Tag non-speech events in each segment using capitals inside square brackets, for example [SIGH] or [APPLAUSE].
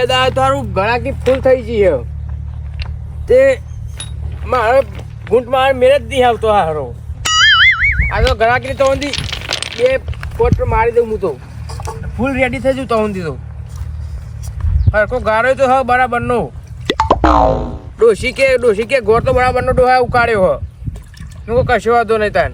બે દાડા તારું ગળાકી ફૂલ થઈ ગઈ તે મારે ઘૂંટ મારે મેળ જ નહીં આવતો હારો. આ તો ગળાકી તો ઊંધી બે કોટ મારી દઉં હું તો. ફૂલ રેડી થઈ જઉં તો ઊંધી તો. હરકો ગારો તો હા બરાબરનો ડોશી કે ડોશી કે ગોળ તો બરાબરનો ડોહા ઉકાળ્યો હો. હું કશો વાંધો નહીં તાન.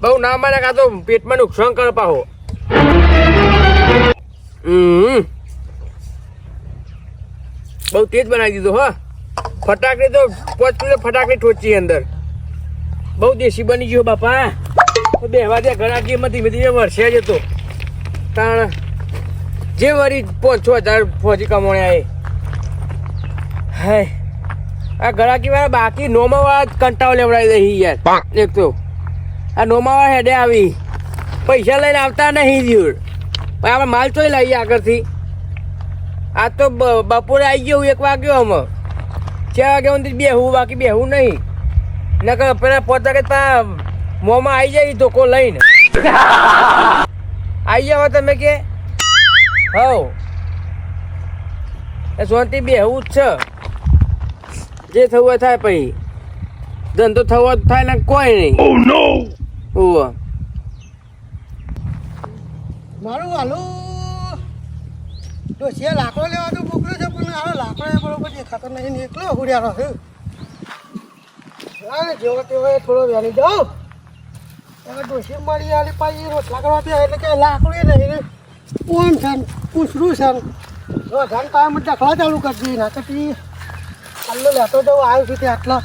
બહુ ના માને કાં તો પેટમાં નુકસાન કર પાહો. હમ. બહુ તેજ બનાવી દીધો હો. ફટાકડી તો પાંચ કિલો ફટાકડી ટોચી અંદર. બહુ દેશી બની ગયો બાપા તો બે હવા દે ઘણા ધીમે ધીમે ધીમે વર્ષે જતો તાણ જે વરી પાંચ છ હજાર ફોજી કમાણ્યા એ હાય. આ ગળાકી વાળા બાકી નોમા વાળા જ કંટાળો લેવડાવી દે યાર. એક તો. આ નોમા વાળા હેડે આવી. પૈસા લઈને આવતા નહીં જીવડ. આપણે માલ તો લાવીએ આગળથી. આ તો બપોરે આવી ગયો એક વાગ્યો અમે ચાર વાગ્યા સુધી બેહું બાકી બેહું નહીં. નકર પેલા પોતા કે તા મોંમાં આવી જાય ધોકો લઈને. [LAUGHS] આવી જાવ તમે કે? હવ. એ શાંતિ બેહવું જ છે. જે થવું હોય થાય પછી. ધંધો થવો થાય ને કોઈ નહીં. ઓ નો ઓહ મારું હાલું. તો છે લાકડો લેવા તો મોકલ્યો છે, પણ હાલો લાકડો એ બરોબર દેખાતો નહીં ને એકલો હુડ્યાનો છે. હા જેવો તેવો એ થોડો વહેલી જાઓ. એટલે ડોસી મળી આલી પાછી રોટલા કરવા એટલે કે લાકડું એ નહીં ને છે ને? છે ને? જો, ધન કાયમ દખલા ચાલુ કરી દઈએ, ના પછી હાલો લેતો જવું આવ્યું છું તે આટલા.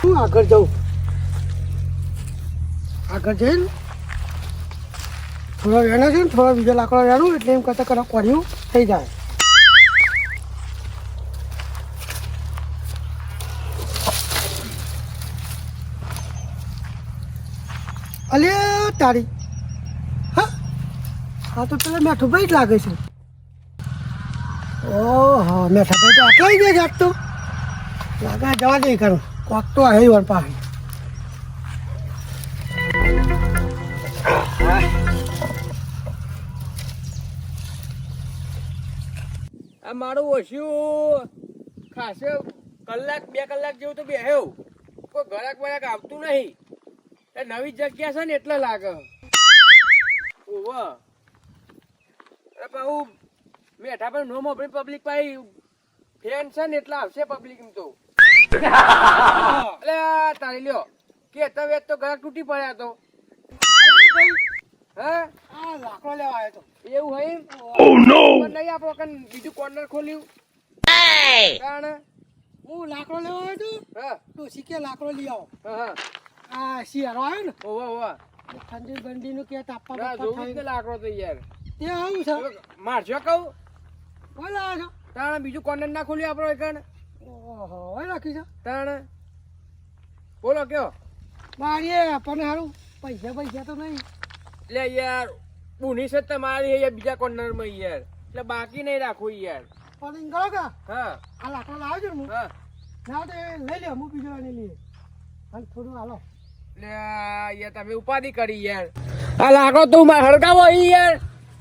શું આગળ જવું આગળ જઈને થોડો વેણો છે ને, થોડો બીજો લાકડો વેણું એટલે એમ કરતાં કરતાં કોર્યું થઈ જાય. અલે, તારી. હા? હા, તો પેલા મેઠું ભાઈ જ લાગે છે. ઓહો, મેઠા ભાઈ તો આટલા જ જાત તો. લાગે, જવા દે કરું કોક તો આવી વર આ મારું ઓછું. ખાસે કલાક બે કલાક જેવું તો બેહ્યો. કોઈ ગળાક બળાક આવતું નહીં. એ નવી જગ્યા છે ને એટલે લાગે. ઓવ અરે પાહુ મેઠા પણ નો મોકલી પબ્લિક પાહી ફેન છે ને એટલે આવશે પબ્લિક તો. [LAUGHS] એટલે તારી લ્યો. કે તો વેત તો ગળાક તૂટી પડ્યા તો. હા? આ લાકડો લેવા આવ્યો તો. એવું હોય એમ? પણ નહીં આપણો કન બીજું કોર્નર ખોલ્યું. કારણ હું લાકડો લેવા આવ્યો તો? હા. તો શીખે લાકડો લઈ આવો. હા હા. આ શિયાળો આવ્યો ને? ઓવા ઓવા ઠંડી નું કે તાપા ના જોવું જ લાકડો તો યાર. તે આવું છે? હવે કહું. કોઈ લાવો છો? તાણ બીજું કોર્નર ના ખોલ્યું આપણો એકણ ઓહો હોય રાખી છે. તાણ? બોલો કયો? મારી આપણને સારું પૈસા પૈસા તો નહીં. એટલે યાર બુની છે તમારી અહીંયા બીજા કોર્નરમાં યાર. એટલે બાકી નહીં રાખો યાર. પણ એમ કરો કે હા. આ લાકડા લાવજો હું. હા. ના તો લઈ લે હું બીજો લઈ લઈએ અને થોડું હાલો. એટલે યાર તમે ઉપાધિ કરી યાર. આ લાકડો તું માર અહીં યાર.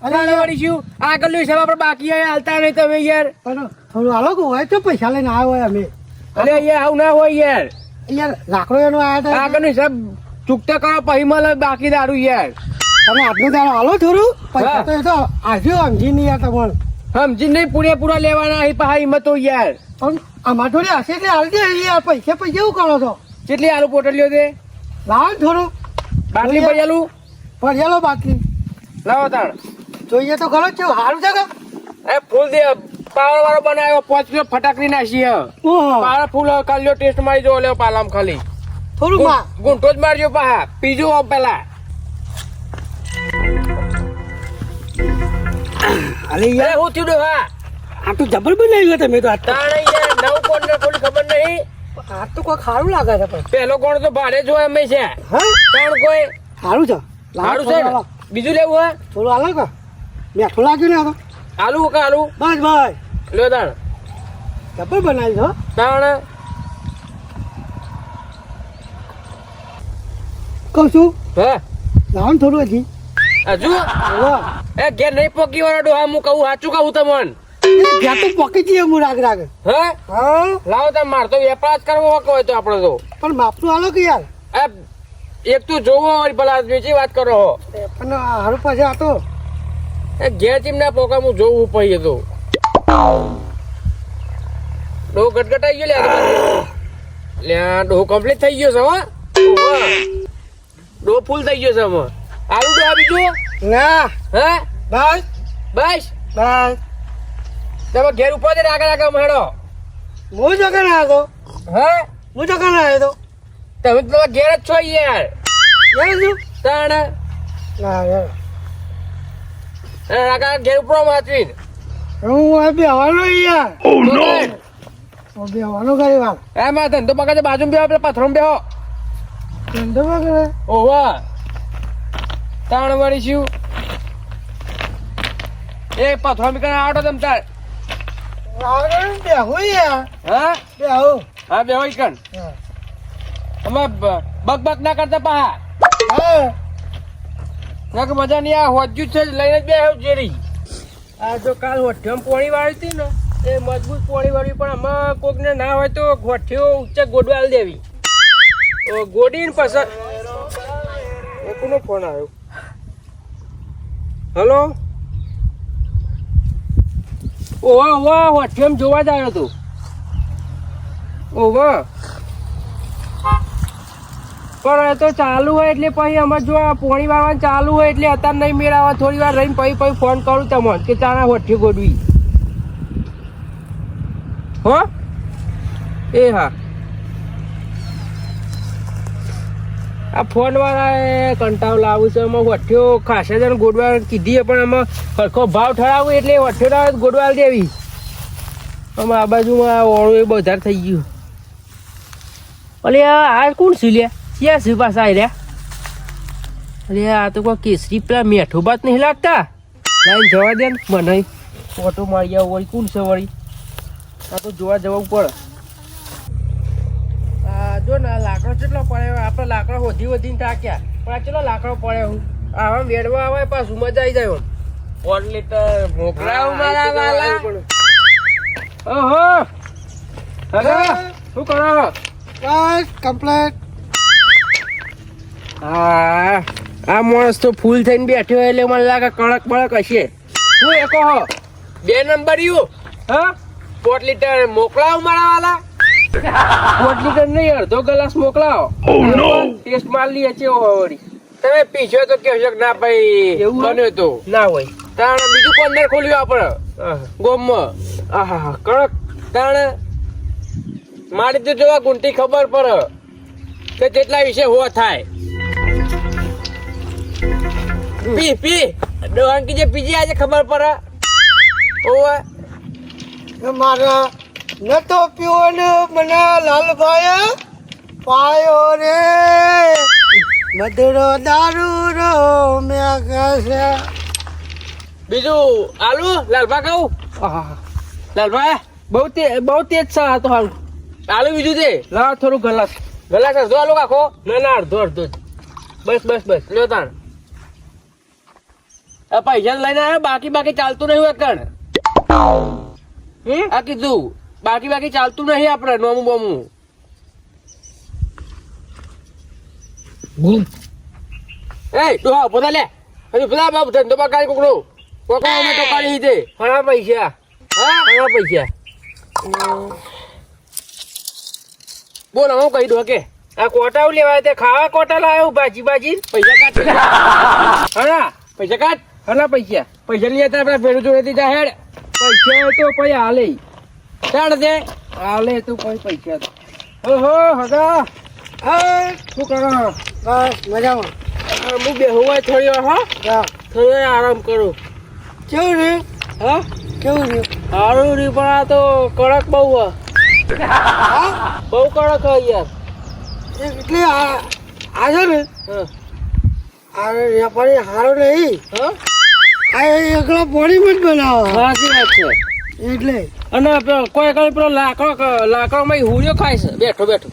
આગળનું હિસાબ આપણે બાકી હાલતા નહીં તમે યાર. પણ થોડું હાલો કે હોય તો પૈસા લઈને આવ્યો હોય અમે. અરે અહીંયા આવું ના હોય યાર. યાર લાકડો એનો આવ્યા આગળનું હિસાબ ચૂકતા કરો પછી મળે બાકી દારૂ યાર. તમે આજનો દાડો હાલો થોડું? પૈસા તો એ તો આજે સમજી નહીં યાર તમારે સમજી નહીં પૂરેપૂરા લેવાના અહીં પાહા હિંમતો યાર. પણ અમાર જોડે હશે એટલે હાલજે યાર પૈસા પૈસા એવું કરો છો? કેટલી આલુ પોટલીઓ તે? લાવો થોડું. બાટલી. પૈયાલું ભરેલો? બાટલી. લાવો તાણ. જોઈએ તો ખરો કેવું સારું છે કે? એ ફૂલ દે પાવર વાળો બનાવ્યો પાંચ કિલો ફટાકડી નાખી પાવર ફૂલ કાલ્યો ટેસ્ટ મારી જો લ્યો પાલામ ખાલી. થોડું માં ગુંઠો જ મારજો પાહા પીજો પેલા. અરે યાર. હું થયું હા? આ તો જબર બનાવ્યું તમે તો યાર નવ કોણ ને થોડી ખબર નહીં? આ તો કોઈ ખારું લાગે છે પણ. પેલો કોણ તો ભાડે જો અમે છે. હા? કોણ કોઈ? સારું છે. સારું છે. બીજું લેવું હોય? થોડું હાલો કે. મેઠું લાગ્યું ને આ તો. આલુ કે આલુ બસ ભાઈ લ્યો તાણ. જબર બનાવી છો તાણ. કહું છું? હે. લાવો થોડું હજી. હજુ. એ ઘેર નહીં પોકી વાળો ડોહા હું કહું સાચું કહું તમને. ઘેર તો પોકી જઈએ હું રાગ રાગ. હે? હા? લાવો તમે માર તો વેપાર જ કરવો હોય તો આપણે તો. પણ માપનું હાલો કે યાર? એક તું જોવો હોય ભલા બીજી વાત કરો હો. પણ હારું પછી આ તો. એ ઘેર ચીમના પોકા હું જોવું પડીએ તો. ડો ગટગટાઈ ગયો લે આ તો. લે ડો કમ્પ્લીટ થઈ ગયો છે હો. ડો ફૂલ થઈ ગયો છે આમાં. આલુ કે આ બીજું? ના. હે? બસ. બસ. બસ. તમે ઘેર ઉપર જ આગળ આગળ હેડો. હું જો કને આવ્યો હે? હું જો કને આવ્યો તમે તો તમારા ઘેર જ છો યાર. યાર છું. તાણ. ના યાર આગળ ઘેર ઉપર વાંચવી હું હવે બેહવાનો યાર. હું બેહવાનો કરી વાર એ માં ધંધો પકડે બાજુ બેહો આપણે પથરો બેહો. ધંધો કરે ઓવા તાણ વળી શું એ પથરો મીકણ આવડો તમ તાર. હા? બેહું. હા બેહો ઈકણ હા. અમે બ- બક બક ના કરતા પા હા. ના કે મજા નહીં આ હોજ્યું છે લઈને જ બેહો જેરી આ જો કાલ હોઠ્યમ પોણી વાળી હતી ને એ મજબૂત પોણી વાળી પણ આમાં કોકને ના હોય તો હોઠ્યો ઉચ્ચ ગોડવાલ દેવી. ગોડીને પસંદ એ કોનો ફોન આવ્યો? હલો? ઓવા ઓવા કેમ જોવા જાય તું? ઓવા. પણ એ તો ચાલુ હોય એટલે પછી અમે જો પોણી વાળવાનું ચાલુ હોય એટલે અત્યારે નહીં મેળાવા, થોડી વાર રહીને પછી પછી ફોન કરું તમને કે તારા હોઠી ગોડવી હો? એ હા. આ ફોન વાળા કંટાળો લાવું છે, એમાં વઠ્ઠીઓ ખાસે જણ ગોડવા કીધી પણ એમાં સરખો ભાવ ઠરાવું એટલે વઠ્યો ના ગોડવાલ દેવી. આમાં આ બાજુમાં ઓળું એ બધા થઈ ગયું. અલે, આ કોણ સી લે? ક્યાં સી પાછા આવી રહ્યા અરે આ તો કોઈ કેસરી પેલા મેઠું બાત નહીં લાગતા? લાઈન જવા દે ને, મને ફોટો મારી આવું વળી કોણ છે વળી? આ તો જોવા જવું પડે. જો ને લાકડો કેટલો પડ્યો આપણે લાકડો વધી વધીને થાક્યા પણ આ કેટલો લાકડો પડ્યો હું? આવા વેડવા આવે પાછું મજા આવી જાય વન લીટર મોકલાવ મારા વાલા. ઓહો! હલો! શું કરો? બસ કમ્પ્લીટ હા. આ માણસ તો ફૂલ થઈને બેઠો હોય એટલે મને લાગે કડક બળક હશે. હું એકો હો બે નંબર યુ. હા? પોટ લીટર મોકલાવ મારા વાલા. [LAUGHS] લીટર નહીં અડધો ગ્લાસ મોકલાવો. ટેસ્ટ માર લઈએ છે વળી તમે પીછો તો કહેશો કે ના ભાઈ બન્યો તો. ના હોય. તાણ બીજું કોર્નર ખોલ્યું આપણે? ગોમમાં. આહા કડક. તાણ મારી તો જોવા ગુંટી ખબર પડે કે કેટલા વિશે હો થાય. પી પી. ડોહાંકી જે પીજી આજે ખબર પડે? ઓવા મારા નતો પીવો ને મને લાલભાઈ પાયો રે. મધુરો દારૂ રો મે કહેશે બીજું આલુ લાલભા કહું લાલભા બહુ તે બહુ તેજ છે આ તો હાલ. આલુ બીજું છે? લા થોડું ગલાસ. ગલાસ અડધો આલુ કાખો ના ના અડધો અડધો. બસ બસ બસ. લ્યો તાણ. પૈસા લઈને આવ્યો બાકી બાકી ચાલતું નહીં હોય કણ આ કીધું. બાકી બાકી ચાલતું નહીં આપણે નોમું બોમું. એ ડોહા પોતા લે. હજુ પેલા બાપ ધંધો બગાડી કોકડો કોકો અમે તો કાઢી દે ઘણા પૈસા. હા? ઘણા પૈસા. બોલ હું કહી દઉં કે. આ કોટા લેવા તે? ખાવા કોટા લાવ્યો ભાજી ભાજી પૈસા કાઢ. હા પૈસા કાઢ. હા પૈસા. પૈસા હતા આપણા ભેડું જોડેથી જાહેર. પૈસા તો પછી હાલે. ચાડ દે. હાલે તું કોઈ પૈસા. ઓહો હગા. આ શું કરો? બસ મજામાં. હું બેહું થોડી વાર હા? જા. થોડી વાર આરામ કરું. કેવું રે હા? કેવું રે સારું રી પણ આ તો કડક બહુ હા? બહુ કડક હોય યાર. એટલે આ આ છે ને? હા. આ વેપારી સારો નહીં. હા? આ એકલા પોણીમાં જ બનાવો. સાચી વાત છે. એટલે. અને કોઈ કોઈ પેલો લાકડો લાકડો માં હુડિયો ખાય છે. બેઠો બેઠો.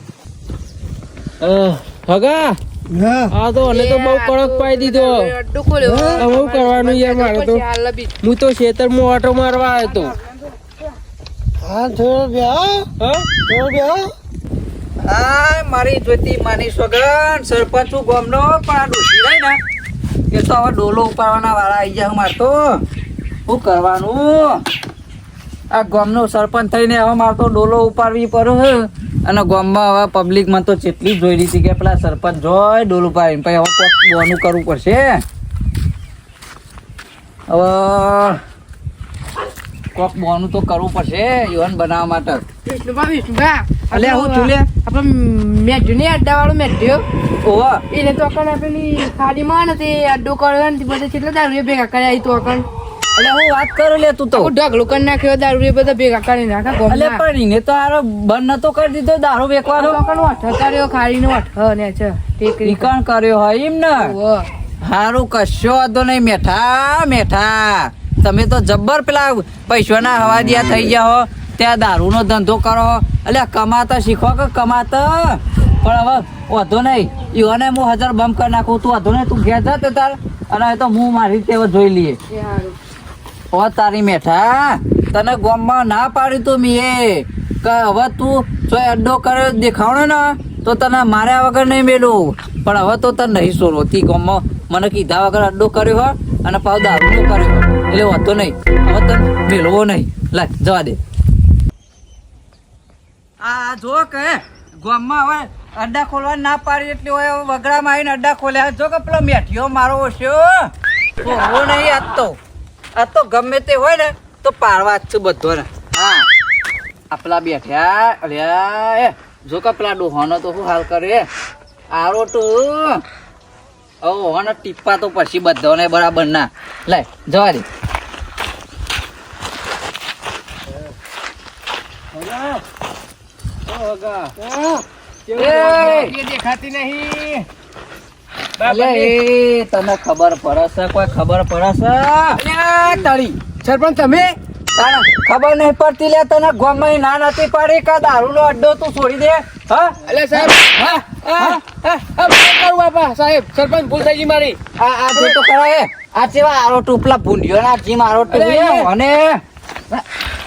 હગા? હા. તો અને તો બહુ કડક પાઈ દીધો. હવે અડ્ડો ખોલ્યો. હવે હું કરવાનું યાર મારે તો? પછી હાલ બી હું તો ખેતરમાં ઓટો મારવા આવ્યો તો. હા થોડો બેહો. થોડો બેહો. આ મારી જોતી માની સોગન સરપંચ હું ગામનો પણ આ ડોશી ને. એ તો હવે ડોલો ઉપાડવાના વાળા આવી જાય મારતો. શું કરવાનું? આ ગામનો સરપંચ થઈને હવે મારે તો ડોલો ઉપાડવી પડે હે. અને ગામમાં હવે પબ્લિકમાં તો જેટલી જોઈ લીધી કે પેલા સરપંચ જોય ડોલ ઉપાડીને પછી હવે કોક બોનું કરવું પડશે હવે કોક બોનું તો કરવું પડશે યુવાન બનાવવા માટે વિષ્ણુભા વિષ્ણુભા અલ્યા, હું છું લે? આપણે મેઢ્યું ને અડ્ડા વાળો મેઢ્યો ઓવા એને તો અકણ પેલી ખાડીમાં ને તે અડ્ડો કર્યો ને બધે કેટલા દારૂ ભેગા કર્યા એ તો અકણ એટલે હું વાત કરું લે તું. તો ઢગલો કરી નાખ્યો દારૂ બધા ભેગા કરી નાખા એટલે પણ એને તો આરો બંધ નતો કરી દીધો દારૂ વેકવાનો કણ વઠ કર્યો ખાડીનો વઠ ને છે ટેકરી. કણ કર્યો હોય એમ ને? હારું કશો વાંધો નહીં મેઠા મેઠા. તમે તો જબ્બર પેલા પૈસાના હવા દિયા થઈ ગયા હો ત્યાં દારૂનો ધંધો કરો એટલે કમાતા શીખો કે કમાતા? પણ હવે વાંધો નહીં ઈઓને હું હજાર બમ કરી નાખું તું વાંધો નહીં તું ઘેર જા તે તાર. અને તો હું મારી રીતે જોઈ લઈએ. એ. ઓ તારી મેઠા, તને ગોમમાં ના પાડી તું મીએ. કે હવે તું જો અડ્ડો કરે દેખાવણો ને, તો તને માર્યા વગર નહીં મેલું. પણ હવે તો તને નહીં સોરો તી ગોમમાં મને કીધા વગર અડ્ડો કર્યો હો, અને પાવ દારૂ કર્યો એટલે વાંધો નહીં. હવે તને મેળવો નહીં. લે, જવા દે. આ જો કે ગોમમાં હવે અડ્ડા ખોલવા ના પાડી એટલે હોય વગડામાં આવીને અડ્ડા ખોલ્યા. જો કે પેલો મેઠિયો મારો ઓછ્યો ઓહો નહીં આજ તો. આ તો ગમે તે હોય ને તો પાડવા જ છું બધો ને હા. આપલા પેલા બેઠ્યા અલ્યા એ જો કે પેલા ડોહાનો તો શું હાલ કરે? આરો તું. ઓ ટીપા તો પછી બધાને બરાબર ના. લે જવા દે. એ! એ દેખાતી નહીં. અલ્યા તને ખબર પડે છે કોઈ ખબર પડે છે? અલ્યા, તાળી. સરપંચ તમે? ખબર નહીં પડતી લે તને ગોમાં ના નથી પડી કે દારૂનો અડ્ડો તું છોડી દે હા? અલ્યા સાહેબ. હા? કરું બાપા સાહેબ. સરપંચ ભૂલ થઈ ગઈ મારી. આ આ જે તો કરાય. આ જેવા આરો ટુપલા ભૂંડિયો ના જીમ મારો ટુપલા અને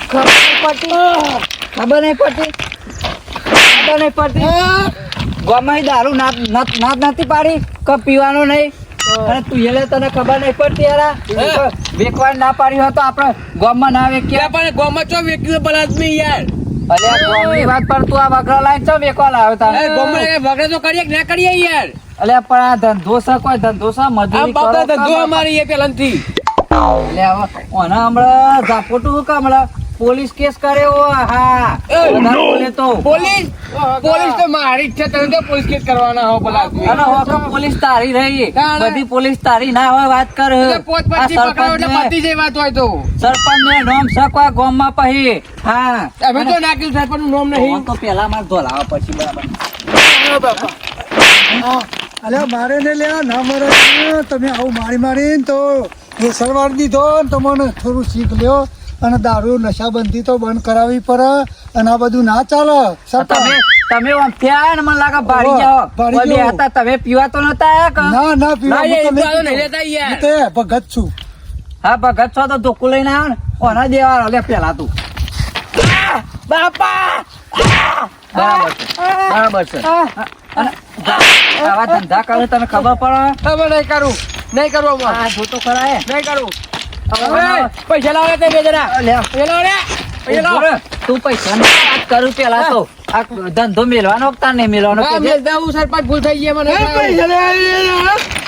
ખબર નહીં પડતી. ખબર નહીં પડતી? ખબર નહીં પડતી? ગોમાં દારૂ ના નાત ના નથી પાડી કે પીવાનો નહીં. અને તું એટલે તને ખબર નહીં પડતી યાર વેકવાડ ના પાડી હોય તો આપણે ગોમાં ના વેકીએ. ક્યાં પણ ગોમાં ચો પર આદમી યાર? અરે ગોમની વાત પર તું આ વગરા લાઈન ચો વેકવા લાવ્યો તા તારે ગોમાં એ તો કરીએ ના કરીએ યાર? અલ્યા પણ આ ધંધો છે કોઈ ધંધો છે મજૂરી કરો ધંધો અમારી એ પેલાથી. એટલે હવે ઓના હમણાં ઝાપોટું કામળા હમણાં? પોલીસ કેસ કર્યો હા. બોલે તો પોલીસ પોલીસ તો મારી ઈચ્છા તને તો પોલીસ કેસ કરવાના હો આદમી. અને હોકો પોલીસ તારી રહી. ના, ના. બધી પોલીસ તારી ના હોય વાત કર. પોત પછી પકડો એટલે સરપંચને- જે વાત હોય તો. સરપંચને નામ સકવા ગામમાં પહી. હા. અમે તો નાખ્યું સરપંચનું નામ નહીં. તો પેલા માર ધોલાવા પછી બરાબર. અલ્યા મારે ને લ્યા ના મારે તમે આવું મારી મારીને તો કેસરવાર દીધો ને તમને થોડું શીખ લ્યો. અને દારૂ નશાબંધી તો બંધ કરાવવી પડે અને આ બધું ના ચાલે. તમે તમે આમ ને મને લાગે ભાડી ઓહો, જાઓ. ભાડી હતા તમે પીવા તો નતા ના ના પીવા નહીં લેતા યાર. તે ભગત છું. હા ભગત છો તો ધોકું લઈને આવ્યો ને. ઓના દેવા લે પેલા તું. બાપા! બરાબર છે. બરાબર છે. આવા ધંધા કરે તને ખબર પડે? ખબર નહીં કરું. નહીં કરું. આ જોતો ખરા નહીં કરું. પૈસા લાવે તે બે જણા. પૈસા લાવો પૈસા લાવો. તું પૈસા વાત કરું પેલા તો. આ ધંધો મેળવાનો કે નહીં મેળવાનો હા, કે મેં દઉં સરપંચ ભૂલ થઈ ગઈ મને પૈસા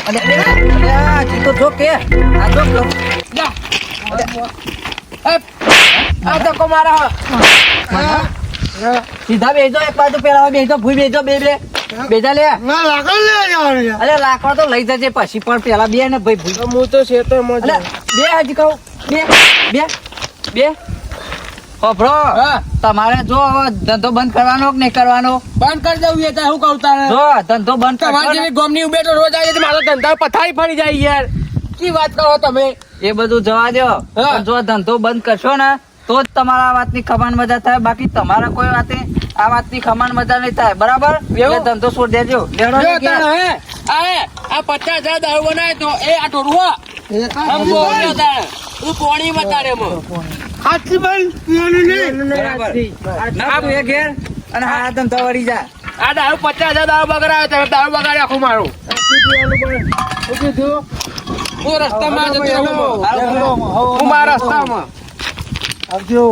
અને અરે આ જી તો જો કે આ જો કે. જા. એ, આ ધક્કો મારા સીધા બેજો એક બાજુ પેલા બેજો ભૂઈ બેજો બે બે. બેજા લે. લાકડ લે અરે લાકડા તો લઈ જજે પછી પણ પેલા બે ને ભાઈ હું તો ખેતરમાં અલે બે હજી બે બે બે. ઓભરો તમારે જો ધંધો બંધ કરવાનો કે નહીં કરવાનો? બંધ કરી દઉં એ હું કહું તારે? જો ધંધો બંધ તમારી જેવી ગોમની ઉબેટો રોજ આવી મારો ધંધો પથારી ફરી જાય યાર. કી વાત કરો તમે? એ બધું જવા દો જો ધંધો બંધ કરશો ને તો જ તમારા આ વાતની ખમાન મજા થાય. બાકી તમારા કોઈ વાતે આ વાતની ખમાન મજા નહીં થાય. બરાબર? એટલે ધંધો છોડી દેજો. આ પચાસ હજાર દારૂ બનાવે એ આ ટોળું પચાસ દારૂ બગડાવે તમે દારૂ બગાડે આખું મારું હું રસ્તામાં જતો હું મારા રસ્તામાં આવજો